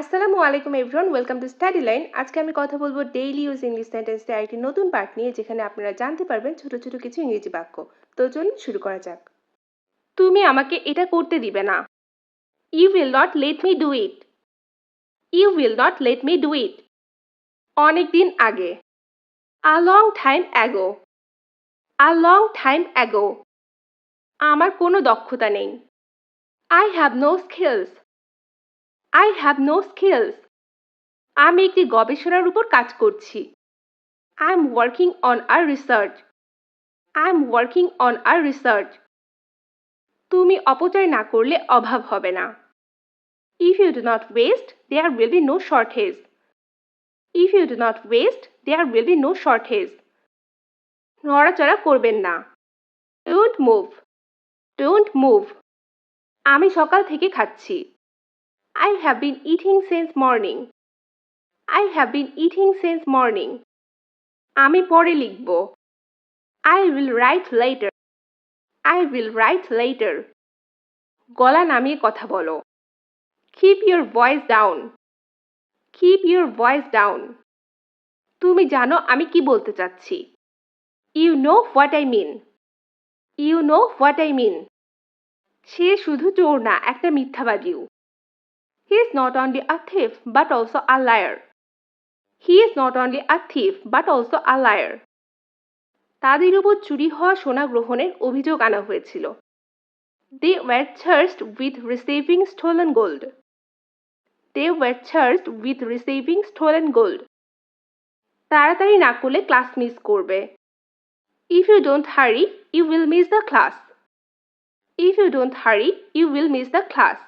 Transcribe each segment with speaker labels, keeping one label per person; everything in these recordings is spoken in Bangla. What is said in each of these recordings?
Speaker 1: আসসালামু আলাইকুম everyone welcome to study line আজকে আমি কথা বলব ডেইলি ইউজ ইংলিশ সেন্টেন্সের একটি নতুন পার্ট নিয়ে, যেখানে আপনারা জানতে পারবেন ছোট ছোট কিছু ইংরেজি বাক্য। তো চলুন শুরু করা যাক। তুমি আমাকে এটা করতে দিবে না। You will not let me do it you will not let me do it অনেক দিন আগে। A long time ago a long time ago আমার কোনো দক্ষতা নেই। I have no skills I have no skills আমি একটি গবেষণার উপর কাজ করছি। I am working on a research I am working on a research তুমি অপচয় না করলে অভাব হবে না। If you do not waste there will be no shortage if you do not waste there will be no shortage নড়াচড়া করবেন না। ডোন্ট মুভ ডোন্ট মুভ আমি সকাল থেকে খাচ্ছি। I have been eating since morning. I have been eating since morning. আমি পরে লিখব I will write later. I will write later. গলা নামিয়ে কথা বলো Keep your voice down. Keep your voice down. তুমি জানো আমি কি বলতে চাচ্ছি You know what I mean. You know what I mean. সে শুধু চোর না একটা মিথ্যাবাদীও He is not only a thief, but also a liar. He is not only a thief, but also a liar. তাদের উপর চুরি হওয়া সোনা গ্রহণের অভিযোগ আনা হয়েছিল। They were charged with receiving and gold they were charged with receiving and gold তাড়াতাড়ি না করলে ক্লাস মিস করবে। If you don't hurry you will miss the class if you don't hurry you will miss the class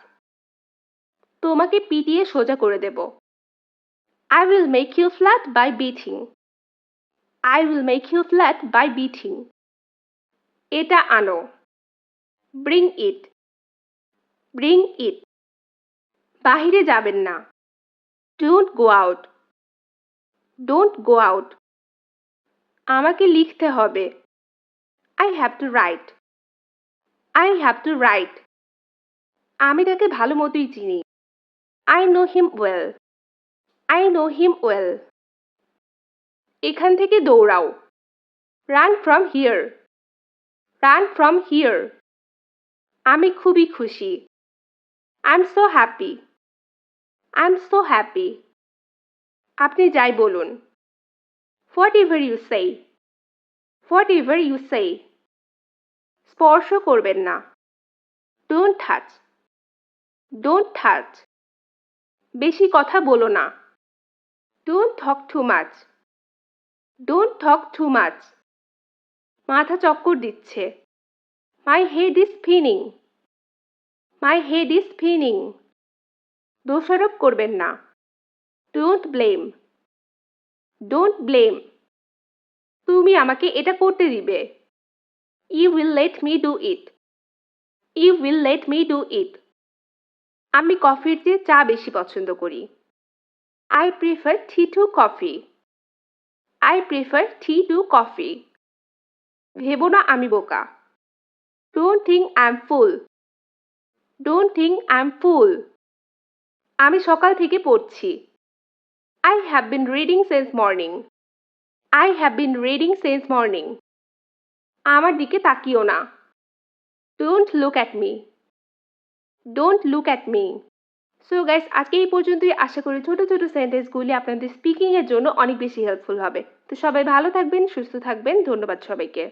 Speaker 1: তোমাকে পিটিয়ে সোজা করে দেব। I will make you flat by beating I will make you flat by beating এটা আনো। ব্রিং ইট ব্রিং ইট বাহিরে যাবেন না। Don't go out don't go out আমাকে লিখতে হবে। I have to write I have to write আমি তাকে ভালো মতোই চিনি। I know him well. I know him well. এখান থেকে দৌড়াও। Run from here run from here আমি খুবই খুশি। I am so happy I am so happy আপনি যাই বলুন। Whatever you say whatever you say স্পর্শ করবেন না। ডোন্ট টাচ ডোন্ট টাচ বেশি কথা বলো না। Don't talk too much don't talk too much মাথা চক্কর দিচ্ছে। My head is spinning my head is spinning দোষারোপ করবেন না। ডোন্ট ব্লেম ডোন্ট ব্লেম তুমি আমাকে এটা করতে দিবে। You will let me do it you will let me do it আমি কফির চেয়ে চা বেশি পছন্দ করি। I prefer tea to coffee I prefer tea to coffee ভেবো না আমি বোকা। Don't think I am fool don't think I am fool আমি সকাল থেকে পড়ছি। I have been reading since morning I have been reading since morning আমার দিকে তাকিও না। Don't look at me don't look at me so guys আজকে এই পর্যন্তই। আশা করি ছোট ছোট সেন্টেন্সগুলি আপনাদের স্পিকিংয়ের জন্য অনেক বেশি হেল্পফুল হবে। তো সবাই ভালো থাকবেন, সুস্থ থাকবেন। ধন্যবাদ সবাইকে।